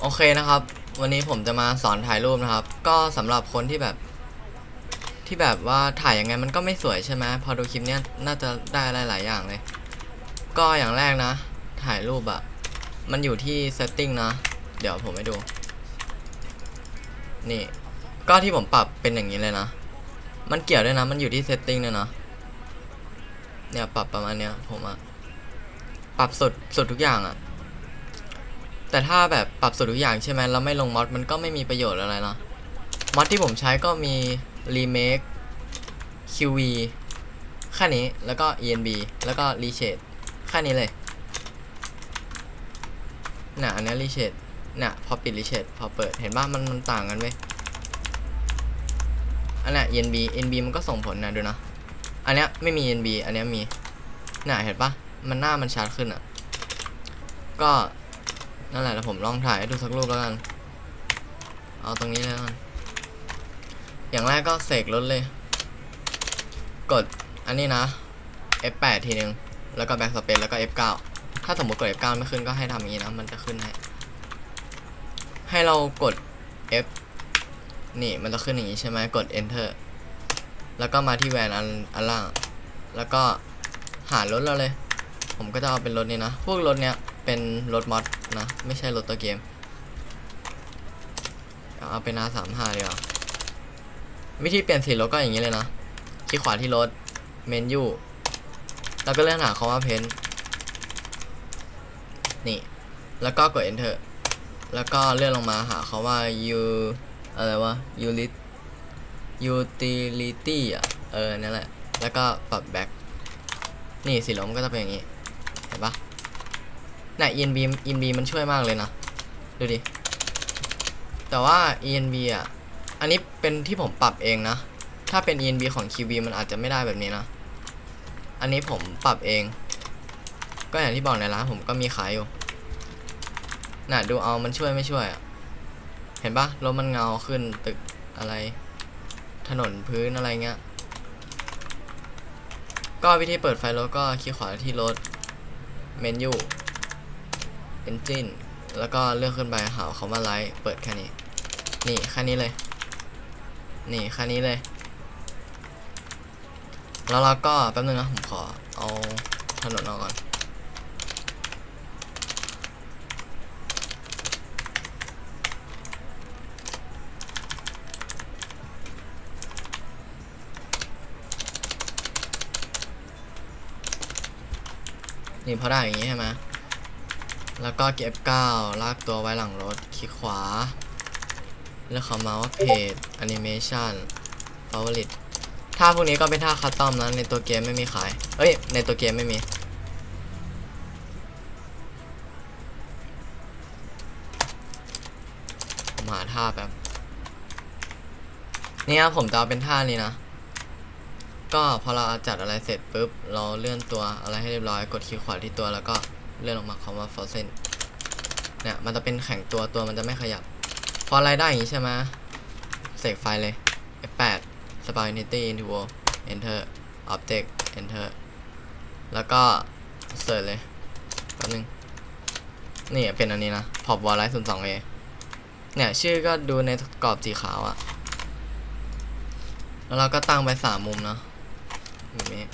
โอเคนะครับ วันนี้ผมจะมาสอนถ่ายรูปนะครับ ก็สำหรับคนที่แบบ ที่แบบว่าถ่ายยังไงมันก็ไม่สวยใช่ไหมพอดูคลิปเนี้ยน่าจะได้อะไรหลายอย่างเลย ก็อย่างแรกนะ ถ่ายรูปอะมันอยู่ที่ setting นะ เดี๋ยวผมให้ดู นี่ ก็ที่ผมปรับเป็นอย่างนี้เลยนะ มันเกี่ยวด้วยนะ มันอยู่ที่ setting ด้วยนะเนี่ยปรับประมาณเนี้ยผมอะปรับสุดสุดทุกอย่างอะ แต่ถ้าแบบปรับสุดทุกอย่างใช่ไหมแล้วไม่ลงมอดมันก็ไม่มีประโยชน์อะไรนะมอดที่ผมใช้ก็มี remake qv แค่นี้แล้วก็ enb แล้วก็ reshade แค่นี้เลยน่ะอันนี้ reshade น่ะพอปิด reshade พอเปิดเห็นป่ะมันมันต่างกันเว้ยอันนี้ enb enb มันก็ส่งผลนะดูนะอันเนี้ยไม่มี enb อันเนี้ยมีน่ะเห็นป่ะมันหน้ามันชัดขึ้นอะก็ นั่นแหละแล้วผมลองถ่ายให้ดูสักรูปแล้วกัน เอาตรงนี้แล้วกัน อย่างแรกก็เสกรถเลย กดอันนี้นะ F8 ทีนึง แล้วก็ backspace แล้วก็ F9 ถ้าสมมติกด F9 ไม่ขึ้นก็ให้ทำอย่างนี้นะ มันจะขึ้นให้ ให้เรากด F นี่มันจะขึ้นอย่างนี้ใช่ไหมกด enter แล้วก็มาที่แวนอันอันล่าง แล้วก็หารถเราเลย ผมก็จะเอาเป็นรถนี้นะ พวกรถเนี้ย เป็นรถมอดนะ ไม่ใช่รถตัวเกม เอาเป็น R35 ดีกว่าวิธีเปลี่ยนสีรถก็อย่างนี้เลยนะ คลิกขวาที่รถเมนู แล้วก็เลื่อนหาคำว่าเพนนี่ แล้วก็กด enter แล้วก็เลื่อนลงมาหาคาว่า u อะไรวะ ulit utility อะ เออ นั่นแหละ แล้วก็ปรับ back นี่สีรถมันก็จะเป็นอย่างนี้ เห็นปะ น่ะ ENB ENB มันช่วยมากเลยนะ ดูดิ แต่ว่า ENB อะ อันนี้เป็นที่ผมปรับเองนะ ถ้าเป็น ENB ของ QV มันอาจจะไม่ได้แบบนี้นะ อันนี้ผมปรับเอง ก็อย่างที่บอกในร้านผมก็มีขายอยู่ น่ะ ดูเอามันช่วยไม่ช่วยอะ เห็นปะรถมันเงาขึ้นตึกอะไร ถนนพื้นอะไรเงี้ย ก็วิธีเปิดไฟรถก็คลิกขวาที่รถเมนู engine แล้วก็เลือกขึ้นไปหาคำว่าไลท์เปิดแค่นี้ นี่แค่นี้เลย นี่แค่นี้เลย แล้วเราก็แป๊บนึงนะผมขอเอาถนนออกก่อน นี่พอได้อย่างนี้ใช่ไหม แล้วก็เก็บก้าวลากตัวไว้หลังรถคลิกขวาเลือกคำมาว่าเพจแอนิเมชันฟาวริตท่าพวกนี้ก็เป็นท่าคัสตอมนะในตัวเกมไม่มีขาย เอ้ย ในตัวเกมไม่มีผมหาท่าแบบนี่ครับผมจะเอาเป็นท่านี้นะ ก็พอเราจัดอะไรเสร็จปุ๊บ เราเลื่อนตัวอะไรให้เรียบร้อย กดคลิกขวาที่ตัวแล้วก็ เลื่อนลงมาคำว่า frozen เนี่ยมันจะเป็นแข็งตัวตัวมันจะไม่ขยับ พออะไรได้อย่างนี้ใช่ไหมเสกไฟล์เลย F8 Spy Unity into World Enter Object Enter แล้วก็เสิร์ชเลยแป๊บนึง นี่เป็นอันนี้นะ Pop Wall Light 02A เนี่ย ชื่อก็ดูในกรอบสีขาวอะแล้วเราก็ตั้งไปสามมุมเนาะแบบนี้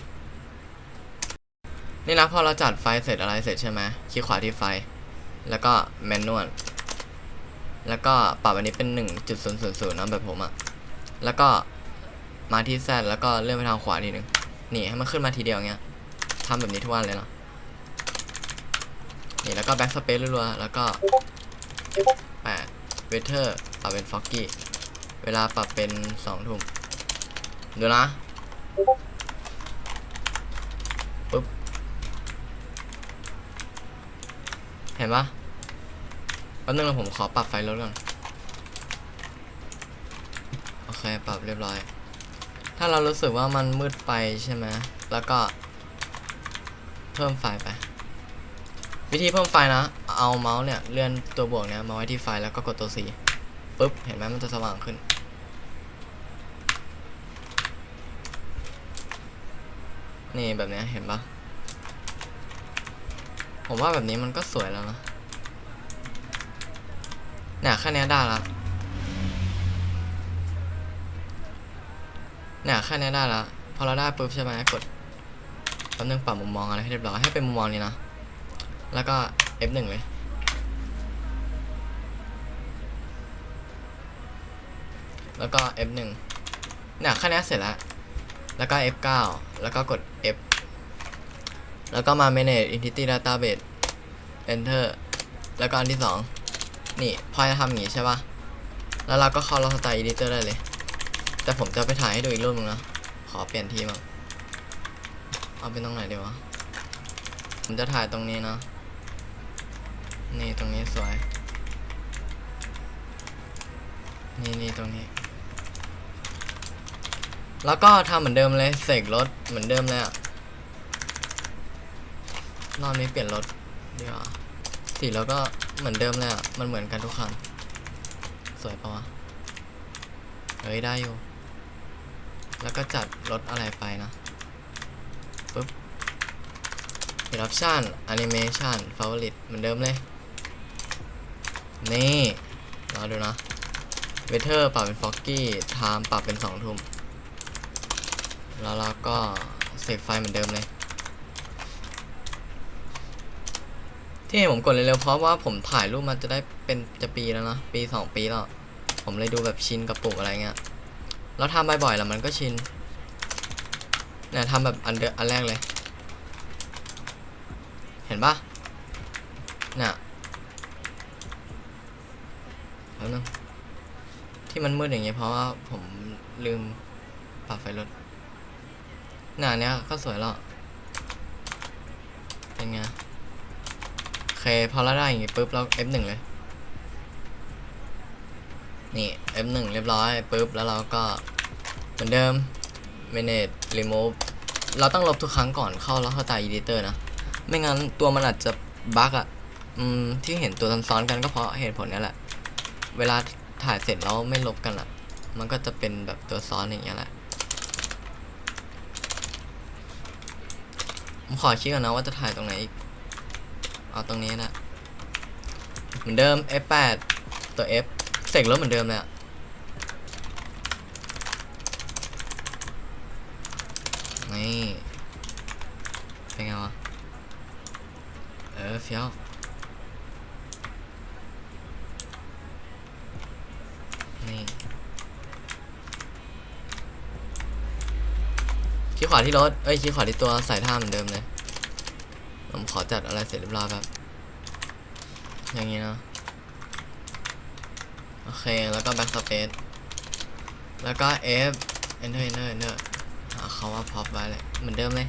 นี่นะพอเราจัดไฟเสร็จอะไรเสร็จใช่ไหมคลิกขวาที่ไฟ แล้วก็แมนนวลแล้วก็ปรับอันนี้เป็น 1.000นะแบบผมอะแล้วก็มาที่แซดแล้วก็เลื่อนไปทางขวาทีนึงนี่ให้มันขึ้นมาทีเดียวเงี้ยทำแบบนี้ทุกวันเลยเนาะนี่แล้วก็แบ็กสเปซรัวๆแล้วก็แปดเวเทอร์ปรับเป็นฟอกกี้เวลาปรับเป็นสองทุ่มดูนะ ปุ๊บ เห็นปะแป๊บนึงนะผมขอปรับไฟลดก่อน โอเค ปรับเรียบร้อย ถ้าเรารู้สึกว่ามันมืดไปใช่ไหม แล้วก็ เพิ่มไฟไป วิธีเพิ่มไฟนะ เอาเมาส์เนี่ย เลื่อนตัวบวกเนี่ยมาไว้ที่ไฟแล้วก็กดตัว C ปุ๊บ เห็นไหมมันจะสว่างขึ้นนี่แบบนี้เห็นปะ ผมว่าแบบนี้มันก็สวยแล้วนะเนี่ยแค่นี้ได้ละเนี่ยแค่นี้ได้ละพอเราได้ปุ๊บใช่ไหมกดแป๊บนึงปรับมุมมองอะไรให้เรียบร้อยให้เป็นมุมมองนี้นะ แล้วก็ F1 เลยแล้วก็ F1 เนี่ยแค่นี้เสร็จแล้ว แล้วก็ F9 แล้วก็กด F แล้วก็มา manage entity database enter แล้วก็อันที่สองนี่พอจะทำอย่างงี้ใช่ปะแล้วเราก็เข้า log style editor ได้เลย แต่ผมจะไปถ่ายให้ดูอีกรูปหนึงนะขอเปลี่ยนทีมั้งเอาเป็นตรงไหนดีวะผมจะถ่ายตรงนี้นะนี่ตรงนี้สวย นี่นี่ตรงนี้ แล้วก็ทำเหมือนเดิมเลยเสกรถเหมือนเดิมเลยอะ รอบนี้เปลี่ยนรถดีกว่าสีแล้วก็เหมือนเดิมเลยอะมันเหมือนกันทุกคัน สวยปะวะ เฮ้ย ได้อยู่ แล้วก็จัดรถอะไรไปนะปึ๊บ Eruption Animation Favorite เหมือนเดิมเลย นี่รอดูนะ Weather ปรับเป็น Foggy Time ปรับเป็น2ทุ่มแล้วเราก็เสกไฟเหมือนเดิมเลย ที่เห็นผมกดเร็วๆเพราะว่าผมถ่ายรูปมันจะได้เป็นจะปีแล้วนะปี2ปีแล้ว ผมเลยดูแบบชินกับปุ่มอะไรเงี้ยแล้วทำบ่อยๆแล้วมันก็ชินเนี่ยทำแบบอันเดออันแรกเลย เห็นปะเนี่ยแล้วนึงที่มันมืดอย่างเงี้ยเพราะว่าผมลืมปรับไฟรถหน้าเนี้ยก็สวยแล้วเป็นไง เคพอเราได้อย่างงี้ปุ๊บเรา F1 เลย นี่ F1 เรียบร้อยปุ๊บแล้วเราก็เหมือนเดิม manage remove เราต้องลบทุกครั้งก่อนเข้าแล้วเข้าตา editor นะ ไม่งั้นตัวมันอาจจะบั๊กอะอืมที่เห็นตัวซ้อนๆกันก็เพราะเหตุผลนี้แหละ เวลาถ่ายเสร็จแล้วไม่ลบกันอะมันก็จะเป็นแบบตัวซ้อนอย่างเงี้ยแหละผมขอคิดก่อนนะว่าจะถ่ายตรงไหนอีก เอาตรงนี้นะ เหมือนเดิม F8 ตัว F เสกรถเหมือนเดิมเลยอะนี่เป็นไงวะ เออเฟี้ยวนี่ชี้ขวาที่รถ เอ้ยชี้ขวาที่ตัวใส่ท่าเหมือนเดิมเลย ผมขอจัดอะไรเสร็จเรียบร้อยแบบ อย่างงี้เนาะโอเค แล้วก็ backspace แล้วก็ F enter enter enter หาเขาว่า pop ไว้เลย เหมือนเดิมเลย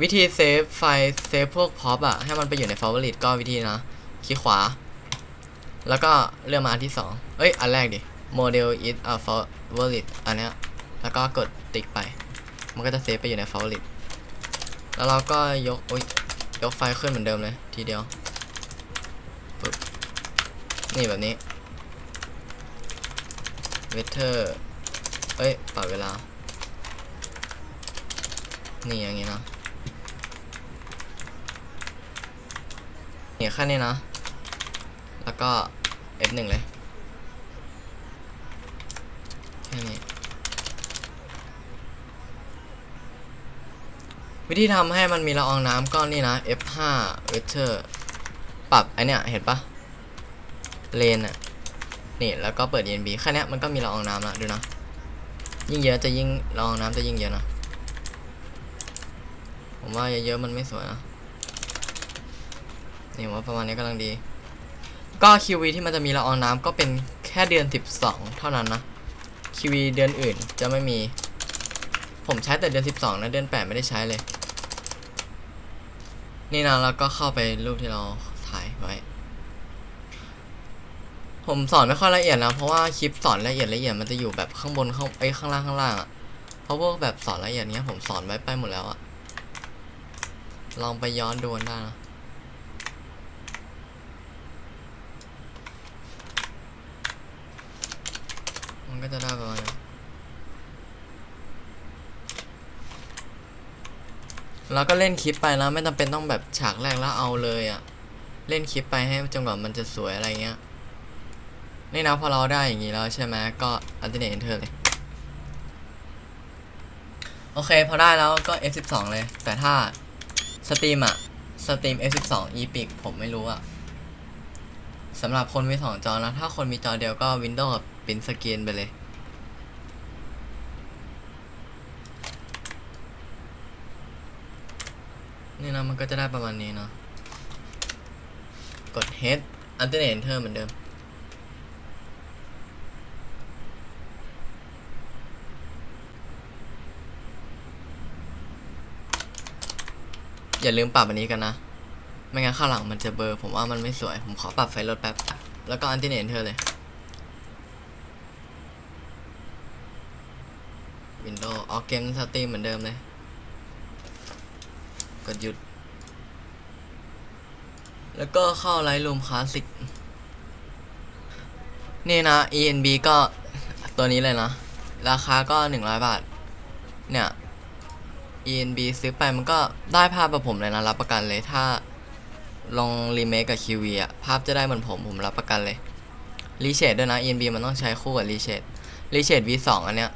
วิธีเซฟไฟล์เซฟพวก pop อะให้มันไปอยู่ใน favorite ก็วิธีนะ คลิกขวา แล้วก็เลือกมาอันที่สองเอ้ย อันแรกดิ model is a favorite อันเนี้ย แล้วก็กดติ๊กไป มันก็จะเซฟไปอยู่ใน favorite แล้วเราก็ยกโอ้ยยกไฟล์ขึ้นเหมือนเดิมเลย ทีเดียวปึ๊บนี่แบบนี้ weather เอ้ยปรับเวลา นี่อย่างงี้นะเนี่ยแค่นี้นะ แล้วก็ F1 เลยแค่นี้ วิธีทำให้มันมีละอองน้ำก็นี่นะ F5 Weather ปรับไอเนี้ยเห็นปะเลนอะนี่แล้วก็เปิด ENB แค่เนี้ยมันก็มีละอองน้ำละดูนะ ยิ่งเยอะจะยิ่งละอองน้ำจะยิ่งเยอะนะ ผมว่าเยอะๆมันไม่สวยนะนี่ว่าประมาณนี้กำลังดี ก็ QV ที่มันจะมีละอองน้ำก็เป็นแค่เดือน 12 เท่านั้นนะ QV เดือนอื่นจะไม่มี ผมใช้แต่เดือน 12 นะ เดือน 8 ไม่ได้ใช้เลย นี่นะแล้วก็เข้าไปรูปที่เราถ่ายไว้ ผมสอนไม่ค่อยละเอียดนะเพราะว่าคลิปสอนละเอียดละเอียดมันจะอยู่แบบข้างบนข้างไอ้ข้างล่างข้างล่างอะเพราะพวกแบบสอนละเอียดเนี้ยผมสอนไว้ไปหมดแล้วอะลองไปย้อนดูกันได้นะมันก็จะได้ประมาณนี้ แล้วก็เล่นคลิปไปนะไม่จำเป็นต้องแบบฉากแรกแล้วเอาเลยอะ่ะ เล่นคลิปไปให้จนกว่ามันจะสวยอะไรเงี้ย นี่นะพอเราได้อย่างนี้แล้วใช่ไหมก็อัลเทอร์เนทเอนเทอร์เลยโอเคพอได้แล้วก็ F12 เลย แต่ถ้าสตรีมอะสตรีม F12 Epic ผมไม่รู้อะสำหรับคนมีสองจอนะ ถ้าคนมีจอเดียวก็ Windows กับ Print Screen ไปเลย นี่นะมันก็จะได้ประมาณนี้เนาะ กด Head Alternate Enter เหมือนเดิม อย่าลืมปรับอันนี้กันนะ ไม่งั้นข้างหลังมันจะเบอร์ ผมว่ามันไม่สวย ผมขอปรับไฟลดแป๊บ แล้วก็ Alternate Enter เลย Windows ออกเกมสตรีมเหมือนเดิมเลย กดหยุด แล้วก็เข้า Lightroom Classic นี่นะ ENB ก็ตัวนี้เลยนะ ราคาก็ 100 บาท เนี่ย ENB ซื้อไปมันก็ได้ภาพแบบผมเลยนะ รับประกันเลยถ้าลองรีเมคกับ QV อะภาพจะได้เหมือนผมผมรับประกันเลยรีเชดด้วยนะ ENB มันต้องใช้คู่กับรีเชดรีเชด V2 อันเนี้ย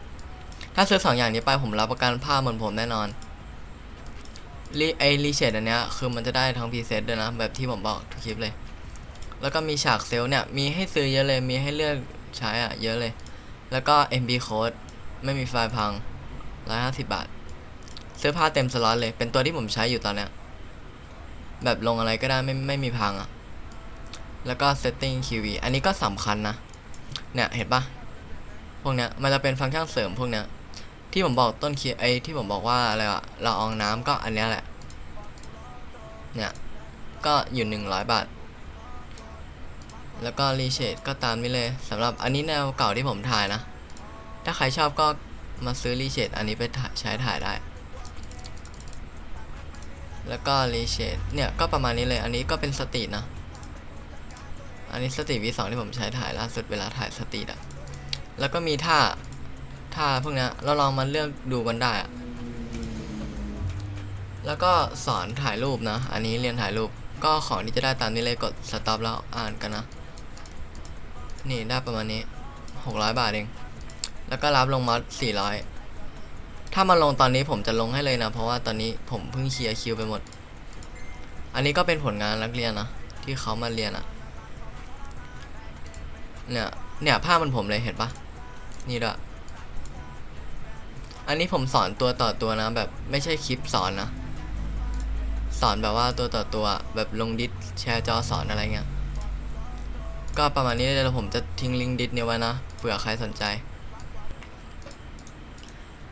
ถ้าซื้อสองอย่างนี้ไปผมรับประกันภาพเหมือนผมแน่นอน รีไอรีเชดอันเนี้ยคือมันจะได้ทั้งพรีเซตด้วยนะ แบบที่ผมบอกทุกคลิปเลย แล้วก็มีฉากเซลเนี่ย มีให้ซื้อเยอะเลย มีให้เลือกใช้อะเยอะเลย แล้วก็ MB code ไม่มีไฟล์พัง 150 บาท ซื้อผ้าเต็มสล็อตเลย เป็นตัวที่ผมใช้อยู่ตอนเนี้ย แบบลงอะไรก็ได้ไม่ไม่มีพังอะ แล้วก็ setting QV อันนี้ก็สำคัญนะ เนี่ยเห็นปะพวกเนี้ยมันจะเป็นฟังก์ชันเสริมพวกเนี้ย ที่ผมบอกต้นคลิปไอ้ที่ผมบอกว่าอะไรอะละอองน้ำก็อันนี้แหละ เนี่ยก็อยู่หนึ่งร้อยบาท แล้วก็รีเชดก็ตามนี้เลยสำหรับอันนี้แนวเก่าที่ผมถ่ายนะ ถ้าใครชอบก็มาซื้อรีเชดอันนี้ไปใช้ถ่ายได้ แล้วก็รีเชดเนี่ยก็ประมาณนี้เลย อันนี้ก็เป็นสตรีทนะ อันนี้สตรีทวีสองที่ผมใช้ถ่ายล่าสุดเวลาถ่ายสตรีทอะแล้วก็มีท่า ท่าพวกนี้เราลองมาเลือกดูกันได้อะแล้วก็สอนถ่ายรูปนะ อันนี้เรียนถ่ายรูปก็ของที่จะได้ตามนี้เลยกดสต็อปแล้วอ่านกันนะ นี่ได้ประมาณนี้หกร้อยบาทเอง แล้วก็รับลงมอสสี่ร้อยถ้ามาลงตอนนี้ผมจะลงให้เลยนะ เพราะว่าตอนนี้ผมเพิ่งเคลียร์คิวไปหมด อันนี้ก็เป็นผลงานนักเรียนนะ ที่เขามาเรียนอะเนี่ย เนี่ยภามันผมเลยเห็นปะนี่ด้วย อันนี้ผมสอนตัวต่อตัวนะ แบบไม่ใช่คลิปสอนนะ สอนแบบว่าตัวต่อตัวแบบลงดิสแชร์จอสอนอะไรเงี้ย ก็ประมาณนี้เลยแล้วผมจะทิ้งลิงก์ดิสเนี่ยไว้นะเผื่อใครสนใจ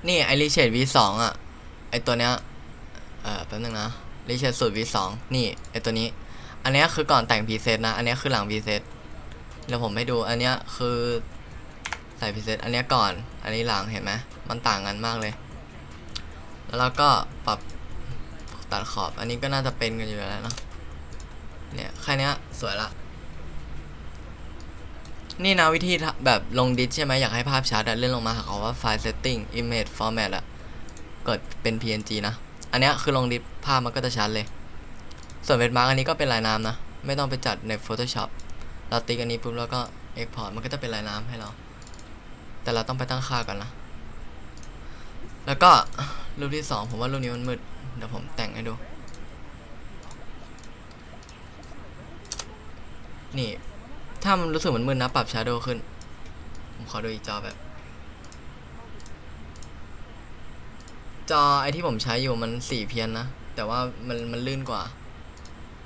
นี่ไอรีเชด V2 อะ ไอตัวเนี้ย เอ่อแป๊บนึงนะรีเชดสูตร V2 นี่ไอตัวนี้ อันเนี้ยคือก่อนแต่งพรีเซตนะ อันเนี้ยคือหลังพรีเซตเดี๋ยวผมให้ดู อันเนี้ยคือ ใส่พรีเซตอันนี้ก่อน อันนี้หลังเห็นไหมมันต่างกันมากเลย แล้วเราก็ปรับตัดขอบ อันนี้ก็น่าจะเป็นกันอยู่แล้วเนอะเนี่ยแค่เนี้ยสวยละ นี่นะวิธีแบบลงดิสใช่ไหมอยากให้ภาพชัดอะเลื่อนลงมาหาเขาว่าไฟล์ setting image format อะกดเป็น png นะ อันเนี้ยคือลงดิสภาพมันก็จะชัดเลย ส่วนเวทมาร์กอันนี้ก็เป็นลายน้ำนะ ไม่ต้องไปจัดใน Photoshop เราติ๊กอันนี้ปุ๊บแล้วก็ export มันก็จะเป็นลายน้ำให้เรา แต่เราต้องไปตั้งค่าก่อนนะ แล้วก็รูปที่สองผมว่ารูปนี้มันมืด เดี๋ยวผมแต่งให้ดู นี่ ถ้ามันรู้สึกเหมือนมึนนะปรับ Shadow ขึ้น ผมขอดูอีกจอแบบ จอไอที่ผมใช้อยู่มันสีเพี้ยนนะ แต่ว่ามันมันลื่นกว่า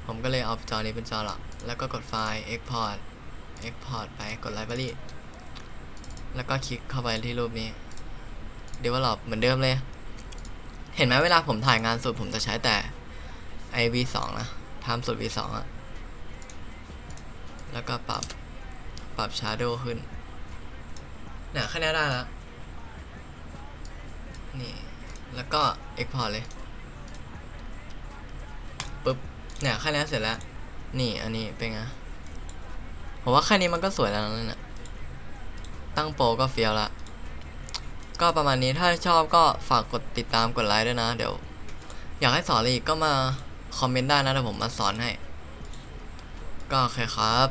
ผมก็เลยเอาจอนี้เป็นจอหลัก แล้วก็กดไฟล์ export export ไปกด library แล้วก็คลิกเข้าไปที่รูปนี้ develop เหมือนเดิมเลย เห็นไหมเวลาผมถ่ายงานสุดผมจะใช้แต่ i v2 นะทำสุด v2 อะแล้วก็ปรับปรับ shadow ขึ้นเนี่ยแค่นี้ได้แล้ว นี่ แล้วก็ export เลยปึ๊บเนี่ยแค่นี้เสร็จแล้ว นี่อันนี้เป็นไงผมว่าแค่นี้มันก็สวยแล้วนั่นน่ะ ตั้งโปรก็เฟี้ยวละ ก็ประมาณนี้ถ้าชอบก็ฝากกดติดตามกดไลค์ด้วยนะ เดี๋ยว อยากให้สอนอะไรอีกก็มาคอมเมนต์ได้นะเดี๋ยวผมมาสอนให้ ก็โอเคครับ